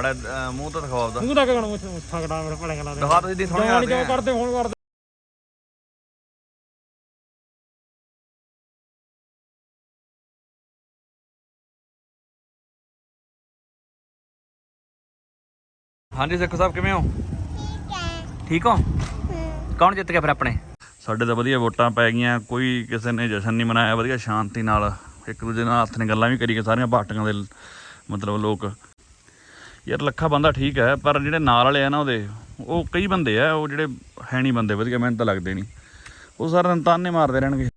ਬੜਾ ਮੂੰਹ ਤਾਂ ਦਿਖਾਓ ਆਪਦਾ। ਮੂੰਹ ਤੱਕ ਗਣ ਮੁੱਛ ਥਗੜਾ ਮੇਰੇ ਭਲੇ ਗਲਾ ਦੇ। ਦਿਖਾ ਤੁਸੀਂ ਦੀ ਸੋਹਣੀ ਜਵਾਨ ਕਰਦੇ ਜੋ ਆ। ਕਰਦੇ ਹੁਣ ਕਰਦੇ। ਹਾਂਜੀ ਸਿੱਖ ਸਾਹਿਬ ਕਿਵੇਂ ਹੋ? ਠੀਕ ਹੋ। ਕੌਣ ਜਿੱਤ ਗਿਆ ਫਿਰ ਆਪਣੇ? ਸਾਡੇ ਤਾਂ ਵਧੀਆ ਵੋਟਾਂ ਪੈ ਗਈਆਂ ਕੋਈ ਕਿਸੇ ਨੇ ਜਸ਼ਨ ਨਹੀਂ ਮਨਾਇਆ ਵਧੀਆ ਸ਼ਾਂਤੀ ਨਾਲ ਇੱਕ ਦੂਜੇ ਨਾਲ ਹੱਥ ਨੇ ਗੱਲਾਂ ਵੀ ਕਰੀ ਗਏ ਸਾਰੀਆਂ ਪਾਰਟੀਆਂ ਦੇ ਮਤਲਬ ਲੋਕ। ਯਾਰ ਲੱਖਾ ਬੰਦਾ ਠੀਕ ਹੈ, ਪਰ ਜਿਹੜੇ ਨਾਲ ਵਾਲੇ ਆ ਨਾ ਉਹਦੇ, ਉਹ ਕਈ ਬੰਦੇ ਆ, ਉਹ ਜਿਹੜੇ ਹੈ ਨਹੀਂ ਬੰਦੇ, ਵਧੀਆ ਮੈਨੂੰ ਤਾਂ ਲੱਗਦੇ ਨਹੀਂ। ਉਹ ਸਾਰਾ ਦਿਨ ਤਾਨੇ ਮਾਰਦੇ ਰਹਿਣਗੇ।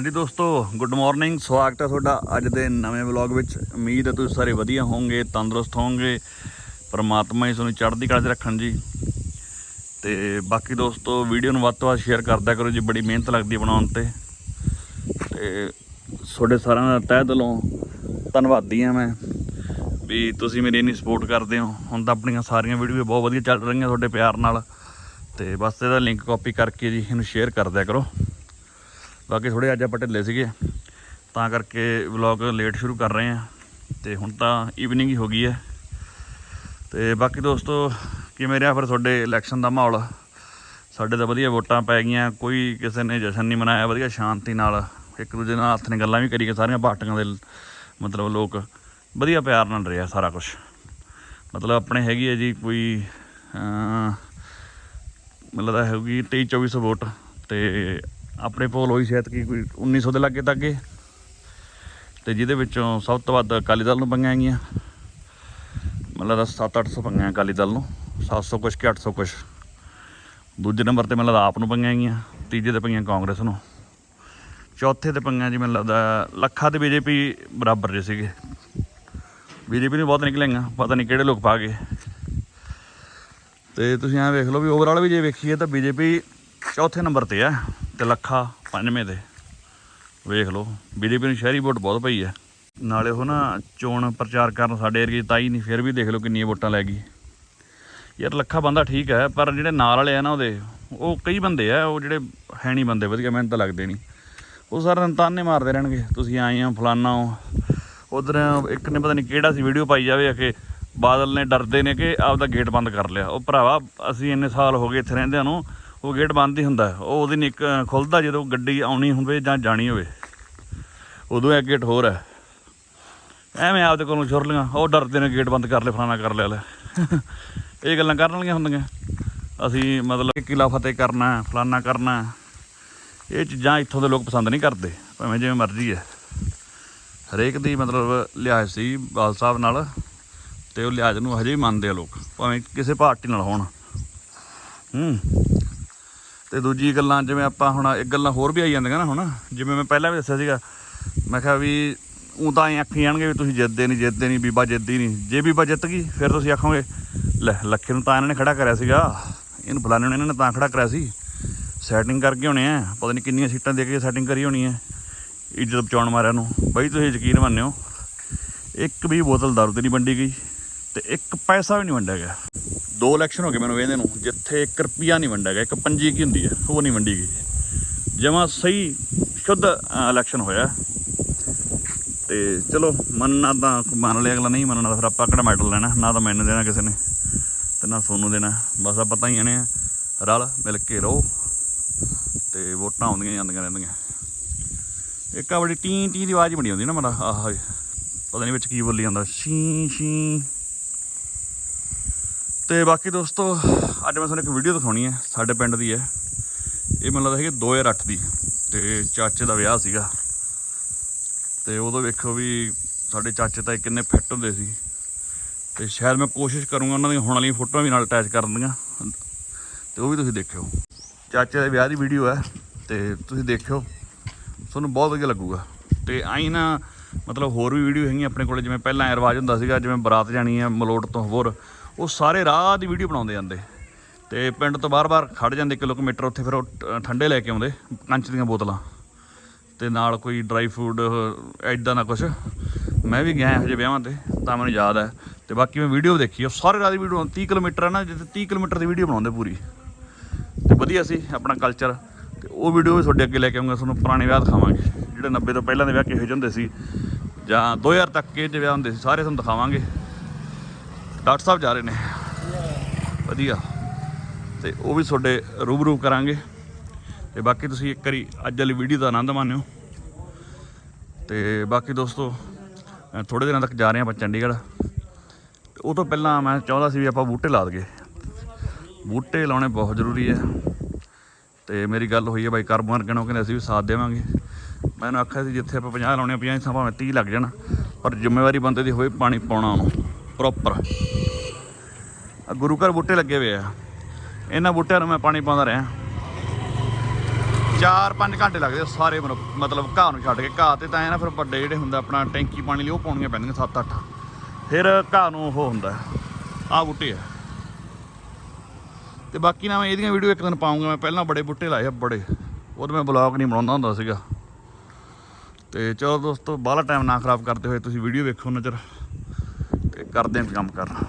ਹਾਂਜੀ ਦੋਸਤੋ ਗੁੱਡ ਮਾਰਨਿੰਗ ਸਵਾਗਤ ਹੈ ਤੁਹਾਡਾ ਅੱਜ ਦੇ ਨਵੇਂ ਵਲੌਗ ਵਿੱਚ। ਉਮੀਦ ਹੈ ਤੁਸੀਂ ਸਾਰੇ ਵਧੀਆ ਹੋਵੋਗੇ, ਤੰਦਰੁਸਤ ਹੋਵੋਗੇ, ਪਰਮਾਤਮਾ ਹੀ ਤੁਹਾਨੂੰ ਚੜ੍ਹਦੀ ਕਲਾ 'ਚ ਰੱਖਣ ਜੀ। ਤੇ ਬਾਕੀ ਦੋਸਤੋ, ਵੀਡੀਓ ਨੂੰ ਵੱਧ ਤੋਂ ਵੱਧ ਸ਼ੇਅਰ ਕਰਦਿਆ ਕਰੋ ਜੀ, ਬੜੀ ਮਿਹਨਤ ਲੱਗਦੀ ਬਣਾਉਣ ਤੇ। ਤੇ ਤੁਹਾਡੇ ਸਾਰਿਆਂ ਦਾ ਤਹਿ ਦਿਲੋਂ ਧੰਨਵਾਦੀ ਹਾਂ ਮੈਂ, ਵੀ ਤੁਸੀਂ ਮੇਰੀ ਇੰਨੀ ਸਪੋਰਟ ਕਰਦੇ ਹੋ। ਹੁਣ ਤਾਂ ਆਪਣੀਆਂ ਸਾਰੀਆਂ ਵੀਡੀਓ ਬਹੁਤ ਵਧੀਆ ਚੱਲ ਰਹੀਆਂ ਤੁਹਾਡੇ ਪਿਆਰ ਨਾਲ। ਤੇ ਬਸ ਇਹਦਾ ਲਿੰਕ ਕਾਪੀ ਕਰਕੇ ਜੀ, ਇਹਨੂੰ ਸ਼ੇਅਰ ਕਰਦਿਆ ਕਰੋ। ਬਾਕੀ ਥੋੜੇ ਅੱਜ ਆਪਾਂ ਢਿੱਲੇ ਸੀਗੇ, ਤਾਂ ਕਰਕੇ ਵਲੌਗ ਲੇਟ ਸ਼ੁਰੂ ਕਰ ਰਹੇ ਆ ਤੇ ਹੁਣ ਤਾਂ ਈਵਨਿੰਗ ਹੀ ਹੋ ਗਈ ਹੈ। ਤੇ ਬਾਕੀ ਦੋਸਤੋ, ਕਿਵੇਂ ਰਿਹਾ ਫਿਰ ਤੁਹਾਡੇ ਇਲੈਕਸ਼ਨ ਦਾ ਮਾਹੌਲ? ਸਾਡੇ ਤਾਂ ਵਧੀਆ ਵੋਟਾਂ ਪੈ ਗਈਆਂ, ਕੋਈ ਕਿਸੇ ਨੇ ਜਸ਼ਨ ਨਹੀਂ ਮਨਾਇਆ, ਵਧੀਆ ਸ਼ਾਂਤੀ ਨਾਲ ਇੱਕ ਦੂਜੇ ਨਾਲ ਹੱਥ ਨੇ ਗੱਲਾਂ ਵੀ ਕਰੀ ਗਏ ਸਾਰੀਆਂ ਪਾਰਟੀਆਂ ਦੇ, ਮਤਲਬ ਲੋਕ, ਵਧੀਆ ਪਿਆਰ ਨਾਲ ਰਿਹਾ ਸਾਰਾ ਕੁਝ ਮਤਲਬ ਆਪਣੇ ਹੈਗੀ ਹੈ ਜੀ ਕੋਈ ਮਤਲਬ ਮੈਨੂੰ ਲੱਗਦਾ ਹੈਗੀ 23 2400 ਵੋਟ ਤੇ ਆਪਣੇ ਪੋਲ ਹੋਈ ਸ਼ਾਇਦ ਕਿ ਕੋਈ 1900 ਦੇ ਲਾਗੇ ਤੱਕੇ ਤੇ ਜਿਹਦੇ ਵਿੱਚੋਂ ਸਭ ਤੋਂ ਵੱਧ ਅਕਾਲੀ ਦਲ ਨੂੰ ਪੰਗੀਆਂ ਗਈਆਂ ਮੈਨੂੰ ਲੱਗਦਾ 7-800 ਪੰਗੀਆਂ ਅਕਾਲੀ ਦਲ ਨੂੰ। 700 ਕੁਛ ਕਿ 800 ਕੁਛ। ਦੂਜੇ ਨੰਬਰ ਤੇ ਮੈਨੂੰ ਲੱਗਦਾ ਆਪ ਨੂੰ ਪੰਗੀਆਂ ਗਈਆਂ ਤੀਜੇ ਤੇ ਪਈਆਂ ਕਾਂਗਰਸ ਨੂੰ। ਚੌਥੇ ਤੇ ਪੰਗੀਆਂ ਜਿਵੇਂ ਮੈਨੂੰ ਲੱਗਦਾ ਲੱਖਾਂ ਤੇ ਬੀਜੇਪੀ ਬਰਾਬਰ ਜੇ ਸੀਗੇ। ਬੀਜੇਪੀ ਨੇ ਬਹੁਤ ਨਿਕਲੇਗਾ, ਪਤਾ ਨਹੀਂ ਕਿਹੜੇ ਲੋਕ ਪਾ ਗਏ। ਤੇ ਤੁਸੀਂ ਐਂ ਵੇਖ ਲਓ ਵੀ ਓਵਰਆਲ ਵੀ ਜੇ ਵੇਖੀਏ ਤਾਂ ਬੀਜੇਪੀ ਚੌਥੇ ਨੰਬਰ ਤੇ ਆ। ਤੇ ਲੱਖਾ ਪੰਜਵੇਂ ਤੇ ਵੇਖ ਲਓ, ਬੀਜੇਪੀ ਨੂੰ ਸ਼ਹਿਰੀ ਵੋਟ ਬਹੁਤ ਪਈ ਹੈ। ਨਾਲੇ ਉਹ ਨਾ ਚੋਣ ਪ੍ਰਚਾਰ ਕਰਨ ਸਾਡੇ ਏਰੀਏ 'ਚ ਹੀ ਨਹੀਂ, ਫਿਰ ਵੀ ਦੇਖ ਲਓ ਕਿੰਨੀਆਂ ਵੋਟਾਂ ਲੈ ਗਈ। ਯਾਰ ਲੱਖਾ ਬੰਦਾ ਠੀਕ ਹੈ, ਪਰ ਜਿਹੜੇ ਨਾਲ ਵਾਲੇ ਆ ਨਾ ਉਹਦੇ, ਉਹ ਕਈ ਬੰਦੇ ਆ, ਉਹ ਜਿਹੜੇ ਹੈ ਨਹੀਂ ਬੰਦੇ, ਵਧੀਆ ਮੈਨੂੰ ਤਾਂ ਲੱਗਦੇ ਨਹੀਂ। ਉਹ ਸਾਰਾ ਦਿਨ ਤਾਨੇ ਮਾਰਦੇ ਰਹਿਣਗੇ, ਤੁਸੀਂ ਆਏ ਆ ਫਲਾਨਾ ਹੋ। ਉਧਰ ਇੱਕ ਨੇ ਪਤਾ ਨਹੀਂ ਕਿਹੜਾ ਸੀ ਵੀਡੀਓ ਪਾਈ ਜਾਵੇ ਆ ਕਿ, ਬਾਦਲ ਨੇ ਡਰਦੇ ਨੇ ਕਿ ਆਪਦਾ ਗੇਟ ਬੰਦ ਕਰ ਲਿਆ। ਉਹ ਭਰਾਵਾ, ਅਸੀਂ ਇੰਨੇ ਸਾਲ ਹੋ ਗਏ ਇੱਥੇ ਰਹਿੰਦਿਆਂ ਨੂੰ ਉਹ ਗੇਟ ਬੰਦ ਹੀ ਹੁੰਦਾ। ਉਹ ਉਹਦੀ ਨਿਕ ਖੁੱਲਦਾ ਜਦੋਂ ਗੱਡੀ ਆਉਣੀ ਹੋਵੇ ਜਾਂ ਜਾਣੀ ਹੋਵੇ। ਉਦੋਂ ਇਹ ਗੇਟ ਹੋਰ ਹੈ। ਐਵੇਂ ਆਪਦੇ ਕੋਲੋਂ ਛੁਰ ਲੀਆਂ। ਉਹ ਡਰਦੇ ਨੇ ਗੇਟ ਬੰਦ ਕਰ ਲੈ, ਫਲਾਣਾ ਕਰ ਲੈ ਲੈ। ਇਹ ਗੱਲਾਂ ਕਰਨ ਵਾਲੀਆਂ ਹੁੰਦੀਆਂ। ਅਸੀਂ ਮਤਲਬ ਕਿਲਾ ਫਤਿਹ ਕਰਨਾ ਫਲਾਨਾ ਕਰਨਾ। ਇਹ ਚੀਜ਼ਾਂ ਇੱਥੋਂ ਦੇ ਲੋਕ ਪਸੰਦ ਨਹੀਂ ਕਰਦੇ, ਭਾਵੇਂ ਜਿਵੇਂ ਮਰਜ਼ੀ ਹੈ। ਹਰੇਕ ਦੀ ਮਤਲਬ ਲਿਹਾਜ਼ ਸੀ ਬਾਲ ਸਾਹਿਬ ਨਾਲ ਤੇ ਉਹ ਲਿਹਾਜ਼ ਨੂੰ ਹਜੇ ਵੀ ਮੰਨਦੇ ਆ ਲੋਕ, ਭਾਵੇਂ ਕਿਸੇ ਪਾਰਟੀ ਨਾਲ ਹੋਣ। ਹੂੰ। ਤੇ ਦੂਜੀ ਗੱਲਾਂ ਜਿਵੇਂ ਆਪਾਂ ਹੁਣ ਇੱਕ ਗੱਲਾਂ ਹੋਰ ਵੀ ਆਈ ਜਾਂਦੀਆਂ ਨਾ ਹੁਣ, ਜਿਵੇਂ ਮੈਂ ਪਹਿਲਾਂ ਵੀ ਦੱਸਿਆ ਸੀਗਾ, ਮੈਂ ਕਿਹਾ ਵੀ ਉਹ ਤਾਂ ਐਂ ਆਖੀ ਜਾਣਗੇ ਵੀ ਤੁਸੀਂ ਜਿੱਤਦੇ ਨਹੀਂ ਜਿੱਤਦੇ ਨਹੀਂ, ਬੀਬਾ ਜਿੱਤਦੀ ਨਹੀਂ। ਜੇ ਬੀਬਾ ਜਿੱਤ ਗਈ, ਫਿਰ ਤੁਸੀਂ ਆਖੋਗੇ, ਲੈ, ਲੱਖੇ ਨੂੰ ਤਾਂ ਇਹਨਾਂ ਨੇ ਖੜਾ ਕਰਿਆ ਸੀਗਾ। ਇਹਨੂੰ ਫਲਾਣੇ ਨੂੰ ਇਹਨਾਂ ਨੇ ਤਾਂ ਖੜਾ ਕਰਿਆ ਸੀ। ਸੈਟਿੰਗ ਕਰਕੇ ਹੋਣੇ ਆ। ਪਤਾ ਨਹੀਂ ਕਿੰਨੀਆਂ ਸੀਟਾਂ ਦੇ ਕੇ ਸੈਟਿੰਗ ਕਰੀ ਹੋਣੀ ਹੈ ਇੱਜ਼ਤ ਬਚਾਉਣ ਮਾਰਿਆਂ ਨੂੰ। ਬਈ ਤੁਸੀਂ ਯਕੀਨ ਮੰਨਿਓ, ਇੱਕ ਵੀ ਬੋਤਲ ਦਾਰੂ ਤੇ ਨਹੀਂ ਵੰਡੀ ਗਈ। ਤੇ ਇੱਕ ਪੈਸਾ ਵੀ ਨਹੀਂ ਵੰਡਿਆ ਗਿਆ। ਦੋ ਇਲੈਕਸ਼ਨ ਹੋ ਗਏ ਮੈਨੂੰ ਵੇਂਦੇ ਨੂੰ, ਜਿੱਥੇ 1 ਰੁਪਿਆ ਨਹੀਂ ਵੰਡਿਆ ਗਿਆ, ਇੱਕ ਪੰਜੀ ਕੀ ਹੁੰਦੀ ਹੈ, ਉਹ ਨਹੀਂ ਵੰਡੀ ਗਈ। ਜਮਾ ਸਹੀ ਸ਼ੁੱਧ ਇਲੈਕਸ਼ਨ ਹੋਇਆ। ਤੇ ਚਲੋ ਮੰਨਣਾ ਤਾਂ ਮੰਨ ਲਿਆ ਅਗਲਾ ਨਹੀਂ ਮੰਨਣਾ ਤਾਂ ਫਿਰ ਆਪਾਂ ਕਿਹੜਾ ਮੈਡਲ ਲੈਣਾ, ਨਾ ਤਾਂ ਮੈਨੂੰ ਦੇਣਾ ਕਿਸੇ ਨੇ ਤੇ ਨਾ ਸੋਨੂੰ ਦੇਣਾ। ਬਸ ਆਪਾਂ ਤਾਂ ਹੀ ਆਣੇ ਆ, ਰਲ ਮਿਲ ਕੇ ਰਹੋ ਤੇ ਵੋਟਾਂ ਆਉਂਦੀਆਂ ਜਾਂਦੀਆਂ ਰਹਿੰਦੀਆਂ। ਇੱਕ ਆ ਬੜੀ ਟੀ ਟੀ ਦੀ ਆਵਾਜ਼ ਬਣੀ ਆਉਂਦੀ ਨਾ ਮੇਰਾ ਆਹ ਪਤਾ ਨਹੀਂ ਵਿੱਚ ਕੀ ਬੋਲੀ ਜਾਂਦਾ ਸ਼ੀ ਸ਼ੀ ਤੇ ਬਾਕੀ ਦੋਸਤੋ, ਅੱਜ ਮੈਂ ਤੁਹਾਨੂੰ ਇੱਕ ਵੀਡੀਓ ਦਿਖਾਉਣੀ ਹੈ, ਸਾਡੇ ਪਿੰਡ ਦੀ ਹੈ। ਇਹ ਮੈਨੂੰ ਲੱਗਦਾ ਹੈ ਕਿ 2008 ਦੀ। ਤੇ ਚਾਚੇ ਦਾ ਵਿਆਹ ਸੀਗਾ। ਤੇ ਉਦੋਂ ਵੇਖੋ ਵੀ ਸਾਡੇ ਚਾਚੇ ਤਾਏ ਕਿੰਨੇ ਫਿੱਟ ਹੁੰਦੇ ਸੀ। ਤੇ ਸ਼ਾਇਦ ਮੈਂ ਕੋਸ਼ਿਸ਼ ਕਰੂੰਗਾ ਉਹਨਾਂ ਦੀਆਂ ਹੁਣ ਵਾਲੀਆਂ ਫੋਟੋਆਂ ਵੀ ਨਾਲ ਅਟੈਚ ਕਰਨ ਦੀਆਂ। ਤੇ ਉਹ ਵੀ ਤੁਸੀਂ ਦੇਖਿਓ। ਚਾਚੇ ਦੇ ਵਿਆਹ ਦੀ ਵੀਡੀਓ ਹੈ, ਤੇ ਤੁਸੀਂ ਦੇਖਿਓ। ਤੁਹਾਨੂੰ ਬਹੁਤ ਵਧੀਆ ਲੱਗੂਗਾ। ਤੇ ਆਈ ਨਾ, ਮਤਲਬ ਹੋਰ ਵੀ ਵੀਡੀਓ ਹੈਗੀਆਂ ਆਪਣੇ ਕੋਲੇ, ਜਿਵੇਂ ਪਹਿਲਾਂ ਐ ਰਿਵਾਜ ਹੁੰਦਾ ਸੀਗਾ, ਜਿਵੇਂ ਬਰਾਤ ਜਾਣੀ ਹੈ ਮਲੋਟ ਤੋਂ ਹੋਰ। ਉਹ ਸਾਰੇ ਰਾਹ ਦੀ ਵੀਡੀਓ ਬਣਾਉਂਦੇ ਜਾਂਦੇ। ਤੇ ਪਿੰਡ ਤੋਂ ਬਾਰ-ਬਾਰ ਖੜ ਜਾਂਦੇ ਕਿਲੋਮੀਟਰ ਉੱਥੇ, ਫਿਰ ਉਹ ਟ- ਠੰਡੇ ਲੈ ਕੇ ਆਉਂਦੇ, ਕੰਚ ਦੀਆਂ ਬੋਤਲਾਂ। ਤੇ ਨਾਲ ਕੋਈ ਡਰਾਈ ਫੂਡ ਐਦਾਂ ਨਾ ਕੁਝ ਮੈਂ ਵੀ ਗਿਆ ਇਹੋ ਜਿਹੇ ਵਿਆਹਾਂ ਤੇ, ਤਾਂ ਮੈਨੂੰ ਯਾਦ ਹੈ। ਤੇ ਬਾਕੀ ਮੈਂ ਵੀਡੀਓ ਦੇਖੀ, ਉਹ ਸਾਰੇ ਰਾਹ ਦੀ ਵੀਡੀਓ 30 ਕਿਲੋਮੀਟਰ ਹੈ ਨਾ, ਜਿੱਥੇ 30 ਕਿਲੋਮੀਟਰ ਦੀ ਵੀਡੀਓ ਬਣਾਉਂਦੇ ਪੂਰੀ। ਤੇ ਵਧੀਆ ਸੀ ਆਪਣਾ ਕਲਚਰ ਤੇ ਉਹ ਵੀਡੀਓ ਵੀ ਤੁਹਾਡੇ ਅੱਗੇ ਲੈ ਕੇ ਆਉਂਗਾ, ਤੁਹਾਨੂੰ ਪੁਰਾਣੇ ਵਿਆਹ ਦਿਖਾਵਾਂਗੇ। ਜਿਹੜੇ 90 ਤੋਂ ਪਹਿਲਾਂ ਦੇ ਵਿਆਹ ਕਿਹੋ ਜਿਹੇ ਹੁੰਦੇ ਸੀ, ਜਾਂ 2000 ਤੱਕ ਕੇ ਜਿਹੜੇ ਵਿਆਹ ਹੁੰਦੇ ਸੀ, ਸਾਰੇ ਤੁਹਾਨੂੰ ਦਿਖਾਵਾਂਗੇ। ਡਾਕਟਰ ਸਾਹਿਬ ਜਾ ਰਹੇ ਨੇ। ਵਧੀਆ। ਤੇ ਉਹ ਵੀ ਤੁਹਾਡੇ ਰੂਬਰੂ ਕਰਾਂਗੇ। ਤੇ ਬਾਕੀ ਤੁਸੀਂ ਇੱਕ ਵਾਰੀ ਅੱਜ ਵਾਲੀ ਵੀਡੀਓ ਦਾ ਆਨੰਦ ਮਾਣਿਓ। ਤੇ ਬਾਕੀ ਦੋਸਤੋ ਥੋੜੇ ਦਿਨਾਂ ਤੱਕ ਜਾ ਰਹੇ ਹਾਂ ਆਪਾਂ ਚੰਡੀਗੜ੍ਹ। ਤੇ ਉਹ ਤੋਂ ਪਹਿਲਾਂ ਮੈਂ ਚਾਹੁੰਦਾ ਸੀ ਵੀ ਆਪਾਂ ਬੂਟੇ ਲਾ ਦਈਏ। ਬੂਟੇ ਲਾਉਣੇ ਬਹੁਤ ਜ਼ਰੂਰੀ ਹੈ। ਤੇ ਮੇਰੀ ਗੱਲ ਹੋਈ ਹੈ ਬਾਈ ਕਰਮਨ ਕਹਿੰਦੇ ਕਹਿੰਦੇ ਅਸੀਂ ਵੀ ਸਾਥ ਦੇਵਾਂਗੇ। ਮੈਂ ਉਹਨੂੰ ਆਖਿਆ ਸੀ, ਜਿੱਥੇ ਆਪਾਂ 50 ਲਾਉਣੇ ਆ 50 ਥਾਂ ਭਾਵੇਂ 30 ਲੱਗ ਜਾਣ। ਪਰ ਜ਼ਿੰਮੇਵਾਰੀ ਬੰਦੇ ਦੀ ਹੋਵੇ ਪਾਣੀ ਪਾਉਣਾ ਉਹਨੂੰ। ਪ੍ਰੋਪਰ ਆ ਗੁਰੂ ਘਰ ਬੂਟੇ ਲੱਗੇ ਹੋਏ ਆ। ਇਹਨਾਂ ਬੂਟਿਆਂ ਨੂੰ ਮੈਂ ਪਾਣੀ ਪਾਉਂਦਾ ਰਿਹਾ। 4-5 ਘੰਟੇ ਲੱਗਦੇ ਸਾਰੇ ਮਤਲਬ- ਮਤਲਬ ਘਾਹ ਨੂੰ ਛੱਡ ਕੇ। ਘਾਹ ਤੇ ਤਾਂ ਇਹ ਨਾ ਫਿਰ ਵੱਡੇ ਜਿਹੜੇ ਹੁੰਦਾ ਆਪਣਾ ਟੈਂਕੀ ਪਾਣੀ ਲਈ ਉਹ ਪਾਉਣੀਆਂ ਪੈਂਦੀਆਂ 7-8 ਫਿਰ ਘਾਹ ਨੂੰ ਉਹ ਹੁੰਦਾ। ਆ ਬੂਟੇ ਆ। ਤੇ ਬਾਕੀ ਨਾ ਮੈਂ ਇਹਦੀਆਂ ਵੀਡੀਓ ਇੱਕ ਦਿਨ ਪਾਉਂਗਾ। ਮੈਂ ਪਹਿਲਾਂ ਬੜੇ ਬੂਟੇ ਲਾਏ ਆ, ਬੜੇ। ਉਹਦੇ ਮੈਂ ਬਲੌਗ ਨਹੀਂ ਬਣਾਉਂਦਾ ਹੁੰਦਾ ਸੀਗਾ। ਤੇ ਚਲੋ ਦੋਸਤੋ, ਬਾਹਲਾ ਟਾਈਮ ਨਾ ਖਰਾਬ ਕਰਦੇ ਹੋਏ ਤੁਸੀਂ ਵੀਡੀਓ ਵੇਖੋ ਨਜ਼ਰ। ਤੇ ਕਰਦੇ ਹਾਂ ਕੰਮ ਕਰਨਾ।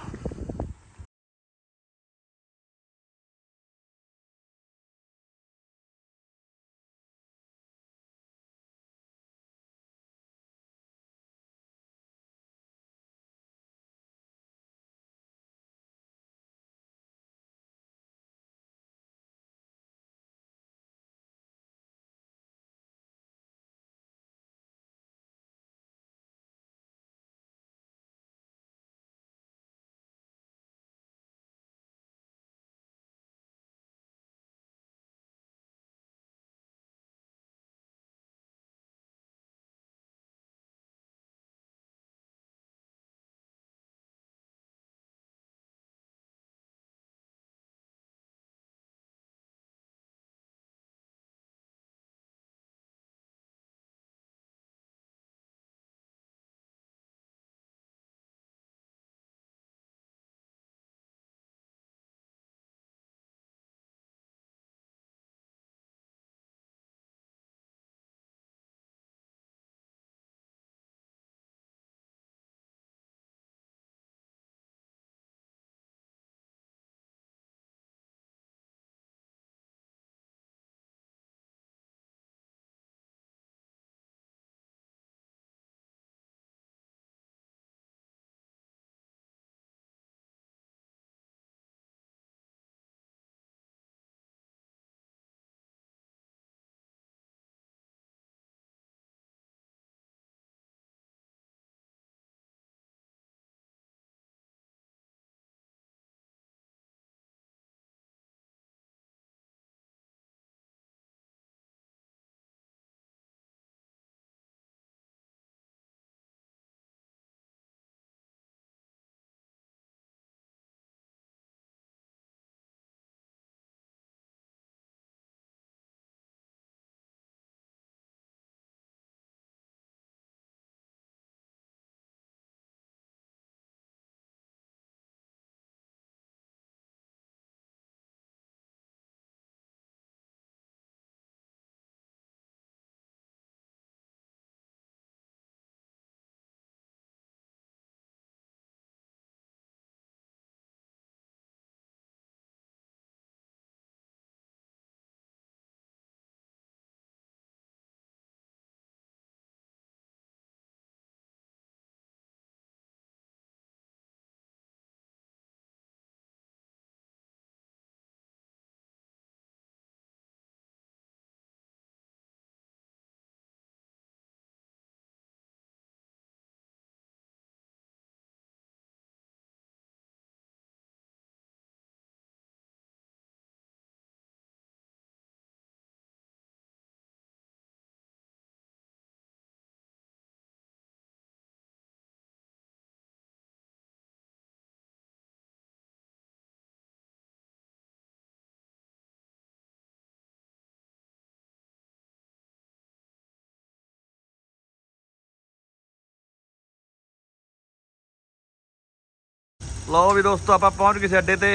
ਲਓ ਵੀ ਦੋਸਤੋ ਆਪਾਂ ਪਹੁੰਚ ਗਏ ਸੀ ਅੱਡੇ ਤੇ।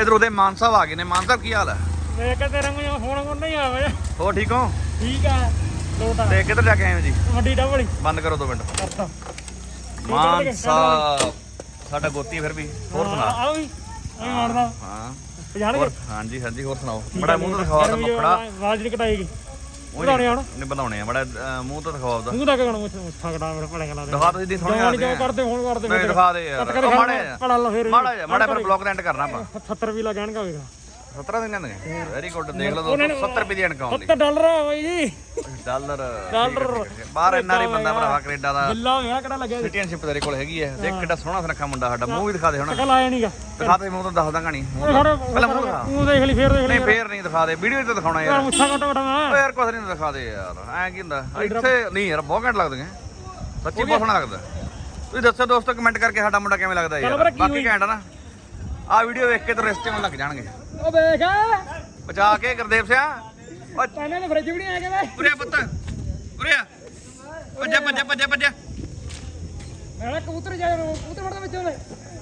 ਇਧਰ ਉਹਦੇ ਮਾਨ ਸਾਹਿਬ ਆ ਗਏ ਨੇ। ਮਾਨ ਸਾਹਿਬ ਕੀ ਹਾਲ ਹੈ? ਮੈਂ ਕਿਹਾ ਤੇਰਾ ਮੈਨੂੰ ਫੋਨ ਕੋਲ ਨਹੀਂ ਆਵੇ ਹੋ ਠੀਕ ਹੋ? ਠੀਕ ਆ। ਲੋਟਾ ਤੇ। ਕਿੱਧਰ ਜਾ ਕੇ ਆਏ ਹੋ ਜੀ? ਵੱਡੀ ਡਬਲ ਬੰਦ ਕਰੋ ਦੋ ਮਿੰਟ। ਕਰਤਾ। ਮਾਨ ਸਾਹਿਬ ਸਾਡਾ ਗੋਤੀ ਫਿਰ ਵੀ। ਹੋਰ ਸੁਣਾ। ਆ ਵੀ ਐ ਮਾਰਦਾ ਹਾਂ। ਕੇ ਹਾਂਜੀ ਹਾਂਜੀ ਹੋਰ ਸੁਣਾਓ। ਬੜਾ ਮੂੰਹ ਤੋਂ ਦਿਖਾਵਾ ਦਾ ਮੱਖੜਾ ਆਵਾਜ਼ ਨਹੀਂ ਕਟਾਏਗੀ ਹੁਣ? ਨੇ ਬਣਾਉਣੇ ਆ ਬੜਾ ਮੂੰਹ ਤੋਂ ਦਿਖਾਵਾ ਦਾ ਮੂੰਹ ਤੱਕ ਗਣ ਮੁੱਛ ਥਗੜਾ ਮੇਰੇ ਗਲਾ ਦੇ। ਦਿਖਾ ਤੁਸੀਂ ਦੀ ਸੋਹਣੀ ਆ। ਕਰਦੇ ਫੋਨ ਕਰਦੇ ਨਹੀਂ ਦਿਖਾ ਦੇ ਯਾਰ। ਮਾੜਾ ਜਿਹਾ ਪੜਾ ਲਾ ਫੇਰ। ਮਾੜਾ ਜਿਹਾ ਮਾੜਾ ਫਿਰ ਬਲੌਗ ਰੈਂਟ ਕਰਨਾ ਆਪਾਂ। 70 ਵੀ ਲੱਗਣਗਾ ਹੋਵੇਗਾ 17 ਦਿਨ ਕਹਿੰਦੇ ਵੈਰੀ ਗੁੱਡ ਦੇਖ ਲਓ ਦੋਸਤੋ 70 ਰੁਪਏ ਦੀ ਇਨਕਮ ਲਈ 70 ਡਾਲਰ ਆ ਬਾਈ ਜੀ ਡਾਲਰ ਡਾਲਰ। ਬਾਹਰ ਇੰਨਾ ਨਹੀਂ ਬੰਦਾ ਭਰਾਵਾ ਕੈਨੇਡਾ ਦਾ ਬਿੱਲਾ ਹੋਇਆ ਕਿਹੜਾ ਲੱਗਿਆ ਸਿਟੀਜ਼ਨਸ਼ਿਪ ਤੇਰੇ ਕੋਲ ਹੈਗੀ ਹੈ ਦੇਖ ਕਿੱਡਾ ਸੋਹਣਾ ਸੁਨੱਖਾ ਮੁੰਡਾ ਸਾਡਾ ਮੂੰਹ ਵੀ ਦਿਖਾ ਦੇ ਹੁਣ ਟਕਾ ਲਾਇਆ ਨਹੀਂਗਾ ਦਿਖਾ ਦੇ ਮੂੰਹ ਤੋਂ ਦੱਸਦਾ ਕਹਾਣੀ ਮੂੰਹ ਖੜੇ ਦਾ। ਪਹਿਲਾਂ ਮੂੰਹ ਦਿਖਾ ਮੂੰਹ ਦੇਖ ਲਈ ਫੇਰ ਦੇਖ ਲਈ ਨਹੀਂ ਫੇਰ ਨਹੀਂ ਦਿਖਾ ਦੇ ਵੀਡੀਓ ਤੇ ਦਿਖਾਉਣਾ ਯਾਰ ਮੁੱਛਾਂ ਕੱਟ ਓ ਮੈਂ ਯਾਰ ਕੁਛ ਨਹੀਂ ਦਿਖਾ ਦੇ ਯਾਰ ਐ ਕੀ ਹੁੰਦਾ ਇੱਥੇ ਨਹੀਂ ਯਾਰ ਬਹੁਤ ਘੈਂਟ ਲੱਗਦੇ ਸੱਚੀ ਬਹੁਤ ਸੋਹਣਾ ਲੱਗਦਾ ਤੁਸੀਂ ਦੱਸੋ ਦੋਸਤੋ ਕਮੈਂਟ ਕਰਕੇ ਸਾਡਾ ਮੁੰਡਾ ਕਿਵੇਂ ਲੱਗਦਾ ਯਾਰ ਬਾਕੀ? ਘੈਂਟ ਨਾ ਆ ਵੀਡੀਓ ਵੇਖ ਕੇ ਤੇ ਰਿਸ਼ਤੇ ਨੂੰ ਲੱਗ ਜਾਣਗੇ ਉਹ ਬਚਾ ਕੇ ਗੁਰਦੇਵ ਸਿਆ। ਓ ਪਾਣੇ ਨੇ ਫਰਿੱਜ ਵੀ ਨਹੀਂ ਆ ਕੇ ਵੇ। ਉਰੇ ਆ ਪੁੱਤ ਉਰੇ ਆ। ਭੱਜਾ ਭੱਜਾ ਭੱਜਾ ਭੱਜਾ ਮੈਂ ਕਿਹਾ ਕਬੂਤਰ ਜਾ ਕਬੂਤਰ ਵੜਦਾ ਵਿੱਚ ਉਹਨੇ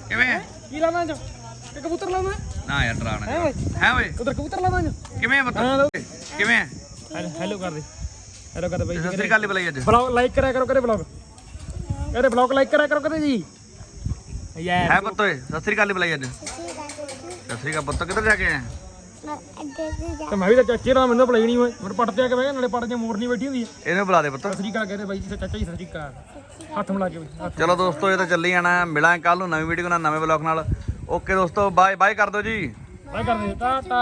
ਕਿਵੇਂ? ਕੀ ਲਾਵਾਂ ਜੋ ਕਿ ਕਬੂਤਰ ਲਾਵਾਂ? ਨਾ ਯਾਰ ਡਰਾਣਾ ਹੈ ਓਏ? ਹੈ ਓਏ? ਉਧਰ ਕਬੂਤਰ ਲਾਵਾਂ ਜੋ ਕਿਵੇਂ ਪੁੱਤ? ਕਿਵੇਂ ਹੈਲੋ ਕਰ ਦੇ। ਹੈਲੋ ਕਰ ਦੇ ਬਾਈ ਸਤਿ ਸ੍ਰੀ ਅਕਾਲ ਬੁਲਾਈ ਅੱਜ? ਬਲੌਗ ਲਾਈਕ ਕਰਿਆ ਕਰੋ ਕਰੇ ਬਲੌਗ। ਕਰੇ ਬਲੌਗ ਲਾਈਕ ਕਰਿਆ ਕਰੋ ਕਰੇ ਜੀ। ਯਾਰ ਹੈ ਪੁੱਤ ਓਏ ਸਤਿ ਸ੍ਰੀ ਅਕਾਲ ਬੁਲਾਈ ਅੱਜ। ਸਤਿ ਸ੍ਰੀ ਅਕਾਲ ਪੁੱਤ ਕਿੱਧਰ ਜਾ ਕੇ ਆਇਆ? ਤੇ ਮੈਂ ਵੀ ਤਾਂ ਚਾਚੇ ਨਾਲ ਮੈਨੂੰ ਪਲਾਈ ਨਹੀਂ ਹੋਏ। ਮੇਰੇ ਪੱਟ ਤੇ ਆ ਕੇ ਬਹਿ ਗਿਆ ਨਾਲੇ ਪੱਟ 'ਚ ਮੋਰਨੀ ਬੈਠੀ ਹੁੰਦੀ। ਹੈ ਇਹਨੂੰ ਬੁਲਾ ਦੇ ਪੁੱਤ। ਸਤਿ ਸ੍ਰੀ ਅਕਾਲ ਕਹਿੰਦੇ ਬਾਈ ਜੀ ਚਾਚਾ ਜੀ ਸਤਿ ਸ੍ਰੀ ਅਕਾਲ। ਹੱਥ ਮਿਲਾ ਕੇ ਬਈ ਹੱਥ ਚਲੋ ਦੋਸਤੋ ਇਹ ਤਾਂ ਚੱਲੀ ਜਾਣਾ। ਮਿਲਾਂਗੇ ਕੱਲ ਨੂੰ ਨਵੀਂ ਵੀਡੀਓ ਨਾਲ ਨਵੇਂ ਬਲੌਗ ਨਾਲ। ਓਕੇ ਦੋਸਤੋ ਬਾਏ ਬਾਏ ਕਰ ਦਿਓ ਜੀ। ਬਾਈ ਕਰ ਦੇ ਟਾਟਾ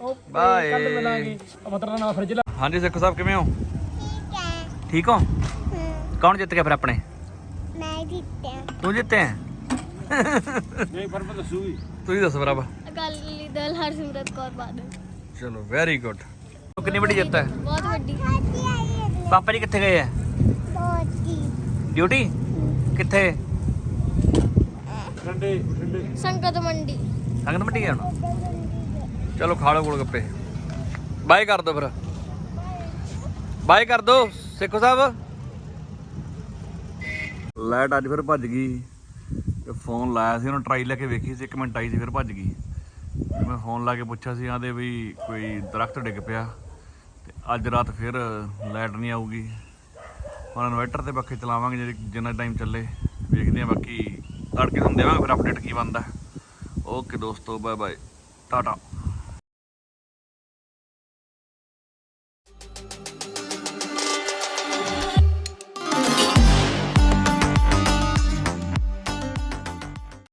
ਓਕੇ Bye. ਕੱਲ ਮਿਲਾਂਗੇ। ਆ ਮਤਲਬ ਨਾਲ ਫਰਿੱਜ ਲਾ। ਹਾਂਜੀ ਸਿੱਖੋ ਸਾਹਿਬ ਕਿਵੇਂ ਹੋ? ਠੀਕ ਹੋ। ਕੌਣ ਜਿੱਤ ਗਿਆ ਫਿਰ ਆਪਣੇ? ਮੈਂ ਜਿੱਤਿਆ। ਤੂੰ ਜਿੱਤੇ ਨਹੀਂ ਪਰ ਮੈਂ ਦੱਸੂਗੀ ਤੁਸੀਂ ਦੱਸੋ ਬਰਾਬਰ ਅਕਾਲੀ ਦਲ ਹਰਸਿਮਰਤ ਕੌਰ ਬਾਦਲ। ਚਲੋ ਵੈਰੀ ਗੁੱਡ ਕਿੰਨੀ ਵੱਡੀ ਜਿੱਤ ਹੈ? ਬਹੁਤ ਵੱਡੀ। ਪਾਪਾ ਜੀ ਕਿੱਥੇ ਗਏ ਆ? ਡਿਊਟੀ? ਕਿੱਥੇ? ਠੰਡੇ ਠੰਡੇ। ਸੰਗਤ ਮੰਡੀ। ਸੰਗਤ ਮੰਡੀ ਗਏ ਹੁਣ? ਚਲੋ ਖਾ ਲਓ ਗੋਲ ਗੱਪੇ। ਬਾਏ ਕਰ ਦਿਓ ਫਿਰ। ਬਾਏ ਕਰ ਦਿਓ ਸਿੱਖੋ ਸਾਹਿਬ। ਲਾਈਟ ਅੱਜ ਫਿਰ ਭੱਜ ਗਈ। ਤੇ ਫੋਨ ਲਾਇਆ ਸੀ ਉਹਨੂੰ ਟਰਾਈ ਲੈ ਕੇ ਵੇਖੀ ਸੀ ਇੱਕ ਮਿੰਟ ਆਈ ਸੀ ਫਿਰ ਭੱਜ ਗਈ। ਮੈਂ ਫੋਨ ਲਾ ਕੇ ਪੁੱਛਿਆ ਸੀ ਆਂਦੇ ਵੀ ਕੋਈ ਦਰਖਤ ਡਿੱਗ ਪਿਆ ਤੇ ਅੱਜ ਰਾਤ ਫਿਰ ਲਾਈਟ ਨਹੀਂ ਆਊਗੀ। ਹੁਣ ਇਨਵਰਟਰ ਤੇ ਪੱਖੇ ਚਲਾਵਾਂਗੇ ਜੇ ਜਿੰਨਾ ਟਾਈਮ ਚੱਲੇ, ਵੇਖਦੇ ਆ ਬਾਕੀ ਤੜਕੇ ਤੁਹਾਨੂੰ ਦੇਵਾਂਗੇ ਫਿਰ ਅਪਡੇਟ ਕੀ ਬਣਦਾ। ਓਕੇ ਦੋਸਤੋ ਬਾਏ ਬਾਏ ਟਾਟਾ।